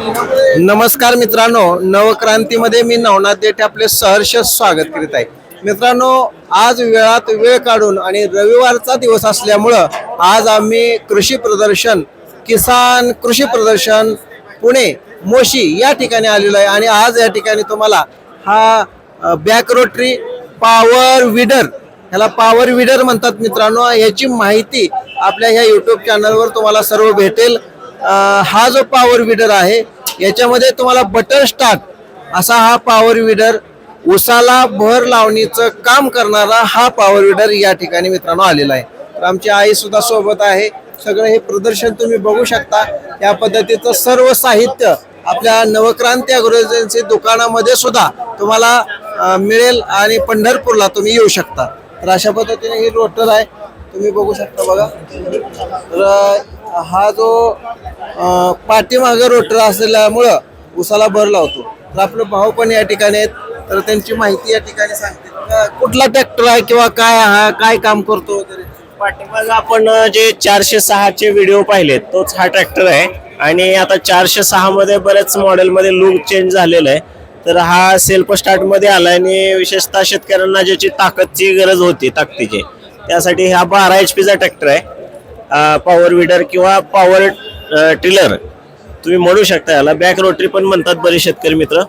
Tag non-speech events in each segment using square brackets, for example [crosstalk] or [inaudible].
नमस्कार मित्रांनो नवक्रांतीमध्ये मी नवनाथ देठे आपले सहर्ष स्वागत करीत आहे. मित्रांनो आज वेळात वेळ काढून आणि रविवारचा दिवस असल्यामुळं आज आम्ही कृषी प्रदर्शन किसान कृषी प्रदर्शन पुणे मोशी या ठिकाणी आलेलो आहे. आणि आज या ठिकाणी तुम्हाला हा बॅक रोटरी पॉवर विडर ह्याला पॉवर विडर म्हणतात मित्रांनो. याची माहिती आपल्या ह्या युट्यूब चॅनलवर तुम्हाला सर्व भेटेल. हा जो पॉवर विडर आहे याच्यामध्ये तुम्हाला बटर स्टार्ट असा हा पॉवर विडर उसाला भर लावणीचं काम करणारा हा पॉवर विडर या ठिकाणी मित्रांनो आलेला आहे. तर आमची आई सुद्धा सोबत आहे. सगळं हे प्रदर्शन तुम्ही बघू शकता. या पद्धतीचं सर्व साहित्य आपल्या नवक्रांती अग्रो दुकानामध्ये सुद्धा तुम्हाला मिळेल आणि पंढरपूरला तुम्ही येऊ शकता. तर अशा पद्धतीने ही रोटर आहे. तुम्ही बघू शकता बघा. तर हा जो पाठीमागं रोटर असल्यामुळं उसाला भर लावतो. तर आपलं भाऊ पण या ठिकाणी आहेत. तर त्यांची माहिती या ठिकाणी सांगते कुठला ट्रॅक्टर आहे किंवा काय हा काय काम करतो वगैरे? पाठीमागं आपण जे चारशे सहाचे व्हिडिओ पाहिलेत तोच हा ट्रॅक्टर आहे. आणि आता चारशे सहामध्ये बऱ्याच मॉडेलमध्ये लुक चेंज झालेलं आहे. तर हा सेल्फ स्टार्टमध्ये आला आणि विशेषतः शेतकऱ्यांना ज्याची ताकदची गरज होती ताकदीची त्यासाठी हा बारा एच पीचा ट्रॅक्टर आहे. पॉवर विडर किंवा पॉवर टिलर तुम्ही म्हणू शकता याला. बॅक रोटरी पण म्हणतात बरेच शेतकरी मित्र.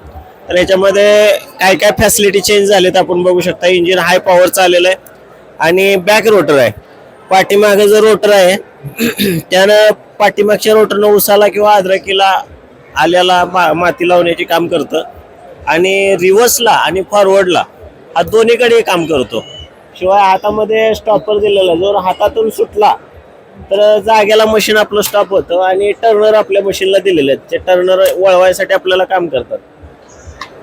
तर याच्यामध्ये काय काय फॅसिलिटी चेंज झालेत आपण बघू शकता. इंजिन हाय पॉवरचं आलेलं आहे. आणि बॅक रोटर आहे. पाठीमागे जो रोटर आहे [clears throat] त्यानं पाठीमागच्या रोटरनं उसाला किंवा अद्रकीला आल्याला मा माती लावण्याचे काम करतं. आणि रिव्हर्सला आणि फॉरवर्डला हा दोन्हीकडे काम करतो. शिवाय हातामध्ये स्टॉपर दिलेला जर हातातून सुटला तर जाग्याला मशीन आपलं स्टॉप होतं आणि टर्नर आपल्या मशीनला दिलेले आहेत. ते टर्नर वळवायसाठी आपल्याला काम करतात.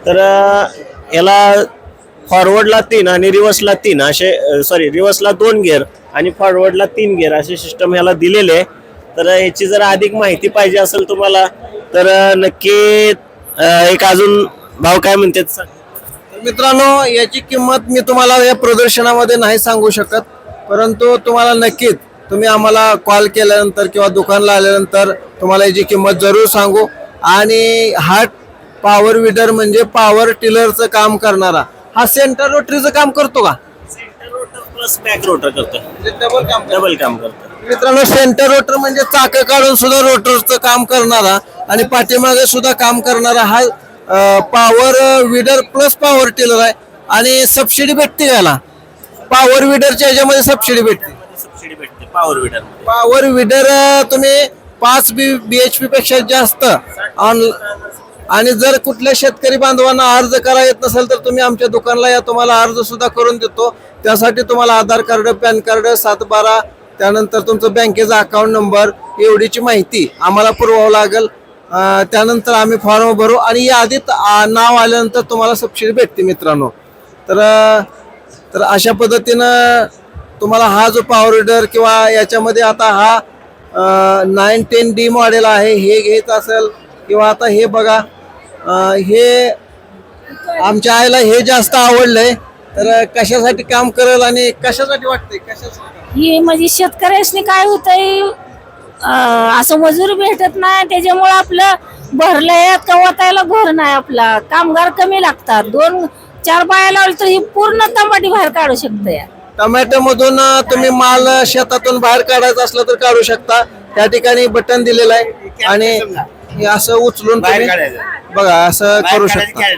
तर याला फॉरवर्डला तीन आणि रिव्हर्सला तीन असे सॉरी रिव्हर्सला दोन गिअर आणि फॉरवर्डला तीन गिअर असे सिस्टम ह्याला दिलेले आहे. तर ह्याची जर अधिक माहिती पाहिजे असेल तुम्हाला तर नक्की एक अजून भाव काय म्हणतात सांग. तर मित्रांनो याची किंमत मी तुम्हाला या प्रदर्शनामध्ये नाही सांगू शकत परंतु तुम्हाला नक्कीच तुम्ही आम्हाला कॉल केल्यानंतर किंवा दुकानला आल्यानंतर तुम्हाला याची किंमत जरूर सांगू. आणि हा पॉवर विडर म्हणजे पॉवर टिलरचं काम करणारा हा सेंटर रोटरीचं काम करतो का? Centre rotor plus back rotor करतो. डबल काम डबल काम करतो. मित्रांनो सेंटर रोटर म्हणजे चाक काढून सुद्धा रोटरचं काम करणारा आणि पाठीमागे सुद्धा काम करणारा हा power weeder plus power tiller आहे. आणि सबसिडी भेटते याला? पॉवर विडरच्या ह्याच्यामध्ये सबसिडी भेटते. सबसिडी भेटते. पॉवर विडर पॉवर विडर तुम्ही पाच बी बी एच पी पेक्षा जास्त ऑन आणि जर कुठल्या शेतकरी बांधवांना अर्ज करा येत नसेल तर तुम्ही आमच्या दुकानला या तुम्हाला अर्ज सुद्धा करून देतो. त्यासाठी तुम्हाला आधार कार्ड पॅन कार्ड सात बारा त्यानंतर तुमचं बँकेचा अकाउंट नंबर एवढीची माहिती आम्हाला पुरवावं लागेल. त्यानंतर आम्ही फॉर्म भरू आणि यादीत आधीत नाव आल्यानंतर तुम्हाला सबसिडी भेटते मित्रांनो. तर तर अशा पद्धतीनं तुम्हाला हा जो पॉवर विडर किंवा याच्यामध्ये आता हा नाईन टेन डी मॉडेल आहे हे घ्यायचं असेल किंवा आता हे बघा हे आमच्या आईला हे जास्त आवडलंय तर कशासाठी काम करेल आणि कशासाठी वाटतंय? कशासाठी? ही म्हणजे शेतकऱ्यासनी काय होतंय असं मजूर भेटत नाही त्याच्यामुळे आपलं भरलंय कवतायला घर नाही आपला. कामगार कमी लागतात. दोन चार बाया लावली तर ही पूर्ण तंबाटी बाहेर काढू शकते. टोमॅटो मधून अं, तुम्ही माल शेतातून बाहेर काढायचा असला तर काढू शकता. त्या ठिकाणी बटन दिलेलं आहे. आणि हे असं उचलून बाहेर तुम्ही काढायचं. बघा असं करू शकता.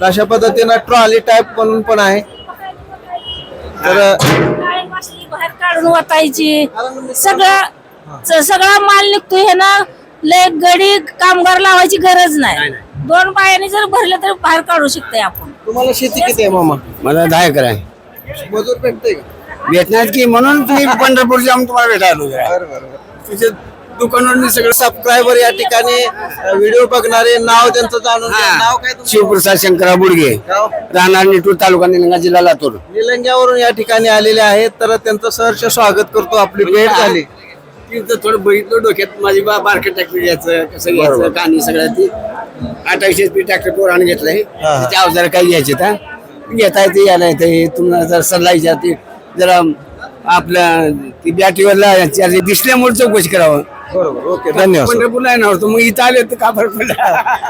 तर अशा पद्धतीनं ट्रॉली टाईप म्हणून पण आहे. तर बाहेर काढून वाटायची. सगळं सगळा माल निघतो हे ना लय गडी कामगार लावायची गरज नाही. दोन बायाने जर भरले तर बाहेर काढू शकते आपण. तुम्हाला शेती किती आहे मामा? मला दहा एकर आहे. मजूर भेटते का? भेटणार की म्हणून तुम्ही पंढरपूरचे आम्ही तुम्हाला भेटायला आहे. तुझे दुकानावर मी सगळे सबस्क्रायबर या ठिकाणी व्हिडिओ बघणारे नाव त्यांचं जाणून घ्या. नाव काय तुमचं? शिवप्रसाद शंकरा बुडगे? राहणार निटूर तालुका निलंगा जिल्हा लातूर. निलंग्यावरून या ठिकाणी आलेले आहेत तर त्यांचं सहर्ष स्वागत करतो. आपली भेट झाली. तिथं थोडं बघितलं डोक्यात माझी बा बारके ट्रॅक्टर घ्यायचं कसं घ्यायचं कहाणी सगळ्या ती. अठ्ठावीसशे पी ट्रॅक्टर पोराने घेतलंय. त्याचे अवजार काही घ्यायचे का घेता येते यायला येते. तुम्हाला जर सल्ला विचारते जरा आपल्या ती बॅटरीवरला दिसल्यामुळे चौकशी करावं. बरोबर. ओके धन्यवाद सर. पंढरपूरला येणार होतो मग इथं आले तर का फरक पडला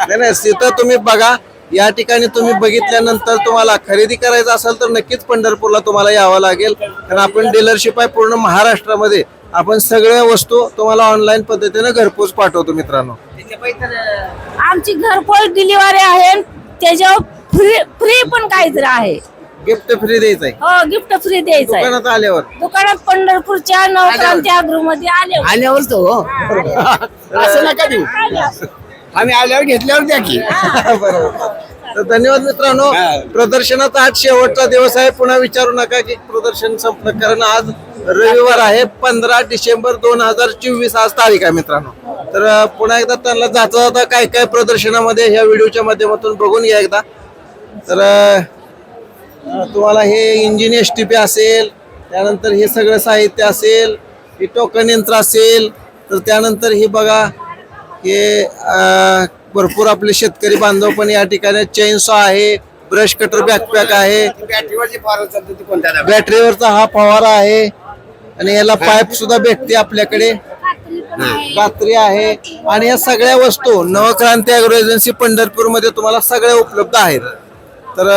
नाही नाही तिथं तुम्ही बघा. या ठिकाणी तुम्ही बघितल्यानंतर तुम्हाला खरेदी करायचं असेल तर नक्कीच पंढरपूरला तुम्हाला यावं लागेल. कारण आपण डीलरशिप आहे पूर्ण महाराष्ट्रामध्ये. आपण सगळ्या वस्तू तुम्हाला ऑनलाईन पद्धतीने घरपोच पाठवतो मित्रांनो. आमची घरपोच डिलिव्हरी आहे. त्याच्यावर फ्री फ्री पण काहीतरी आहे. गिफ्ट फ्री द्यायचंय. हो गिफ्ट फ्री द्यायचं आहे दुकानात आल्यावर. दुकानात पंढरपूरच्या नवक्रांती अगृहमध्ये आले आल्यावर. तो हो. असं नका देऊ. आम्ही आल्यावर घेतल्यावर द्या की. बरोबर तर धन्यवाद मित्रांनो. हा. प्रदर्शनाचा आज शेवटचा दिवस आहे. पुन्हा विचारू नका की प्रदर्शन संपलं कारण आज रविवार आहे. पंधरा डिसेंबर दोन हजार चोवीस आज तारीख आहे मित्रांनो. तर अं, पुन्हा एकदा त्यांना जाता जाता काय काय प्रदर्शनामध्ये ह्या व्हिडिओच्या माध्यमातून बघून घ्या एकदा. तर तुम्हाला हे इंजिन एस टी पी असेल त्यानंतर हे सगळं साहित्य असेल हे टोकन यंत्र असेल तर त्यानंतर हे बघा हे भरपूर आपले शेतकरी बांधव पण या ठिकाणी चेनसॉ आहे ब्रश कटर बॅकपॅक आहे? बॅटरीवरचा हा फवारा आहे. आणि याला पाईप सुद्धा भेटते आपल्याकडे. कात्री आहे. आणि या सगळ्या वस्तू नवक्रांती अॅग्रो एजन्सी पंढरपूरमध्ये तुम्हाला सगळ्या उपलब्ध आहेत. तर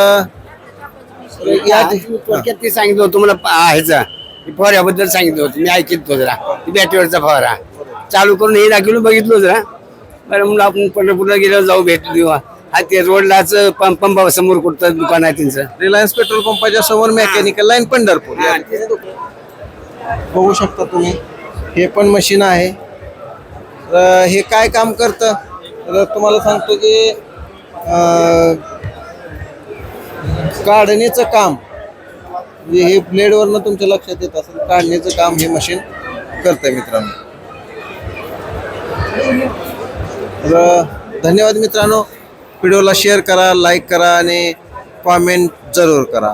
या तुम्ही थोडक्यात ते सांगितलं होतं मला ह्याचा फवाऱ्याबद्दल सांगितलं होतं मी ऐकित जरा. बॅटरीवरचा फवारा. चालू करून हे दाखवलं बघितलं जरा. बरं म्हणलं आपण पंढरपूरला गेल्यावर जाऊ भेट देऊ. हा ते रोडलाच पंप पंपा समोर कुठं दुकान आहे त्यांचं. रिलायन्स पेट्रोल पंपाच्या समोर मेकॅनिकल लाईन पंढरपूर. हा, बघू शकता तुम्ही. हे पण मशीन आहे. तर हे काय काम करतं? तर तुम्हाला सांगतो की काढण्याचं काढणीचं काम. म्हणजे हे ब्लेडवरनं तुमच्या लक्षात येत असेल काढणीचं काम हे मशीन करतंय मित्रांनो. तर धन्यवाद मित्रांनो. व्हिडिओला शेअर करा लाईक करा आणि कॉमेंट जरूर करा.